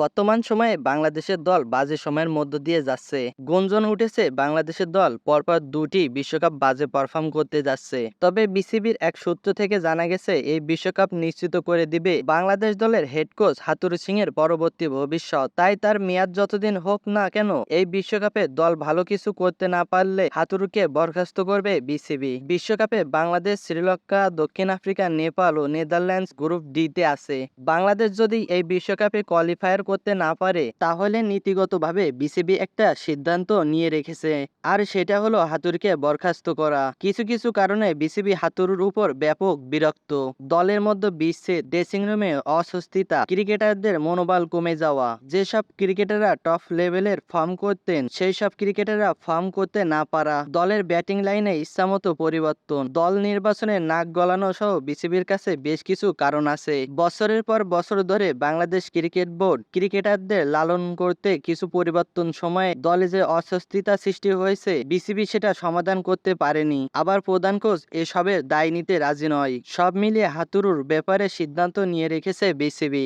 বর্তমান সময়ে বাংলাদেশের দল বাজে সময়ের মধ্য দিয়ে যাচ্ছে। গুঞ্জন উঠেছে, বাংলাদেশের দল পরপর দুটি বিশ্বকাপ বাজে পারফর্ম করতে যাচ্ছে। তবে বিসিবির এক সূত্র থেকে জানা গেছে, এই বিশ্বকাপ নিশ্চিত করে দিবে বাংলাদেশ দলের হেড কোচ হাতুরু সিং এর পরবর্তী ভবিষ্যৎ। তাই তার মেয়াদ যতদিন হোক না কেন, এই বিশ্বকাপে দল ভালো কিছু করতে না পারলে হাতুরুকে বরখাস্ত করবে বিসিবি। বিশ্বকাপে বাংলাদেশ, শ্রীলঙ্কা, দক্ষিণ আফ্রিকা, নেপাল ও নেদারল্যান্ডস গ্রুপ ডিতে আছে। বাংলাদেশ যদি এই বিশ্বকাপে কোয়ালিফায়ার করতে না পারে, তাহলে নীতিগতভাবে বিসিবি একটা সিদ্ধান্ত নিয়ে রেখেছে। আর সেটা হলো হাতুরকে বরখাস্ত করা। কিছু কিছু কারণে বিসিবি হাতুরুর উপর ব্যাপক বিরক্ত। দলের মধ্যে বিচ্ছেদ ড্রেসিং রুমে অস্বস্তিতা, ক্রিকেটারদের মনোবল কমে যাওয়া। যেসব ক্রিকেটাররা টপ লেভেলের ফর্ম করতেন সেই সব ক্রিকেটাররা ফর্ম করতে না পারা। দলের ব্যাটিং লাইনে ইচ্ছামতো পরিবর্তন। দল নির্বাচনে নাক গলানো সহ বিসিবির কাছে বেশ কিছু কারণ আছে। বছরের পর বছর ধরে বাংলাদেশ ক্রিকেট বোর্ড ক্রিকেটারদের লালন করতে কিছু পরিবর্তন সময়ে দলে যে অস্বস্তিতা সৃষ্টি হয়েছে, বিসিবি সেটা সমাধান করতে পারেনি। আবার প্রধান কোচ এসবের দায় নিতে রাজি নয়। সব মিলিয়ে হাতুরুর ব্যাপারে সিদ্ধান্ত নিয়ে রেখেছে বিসিবি।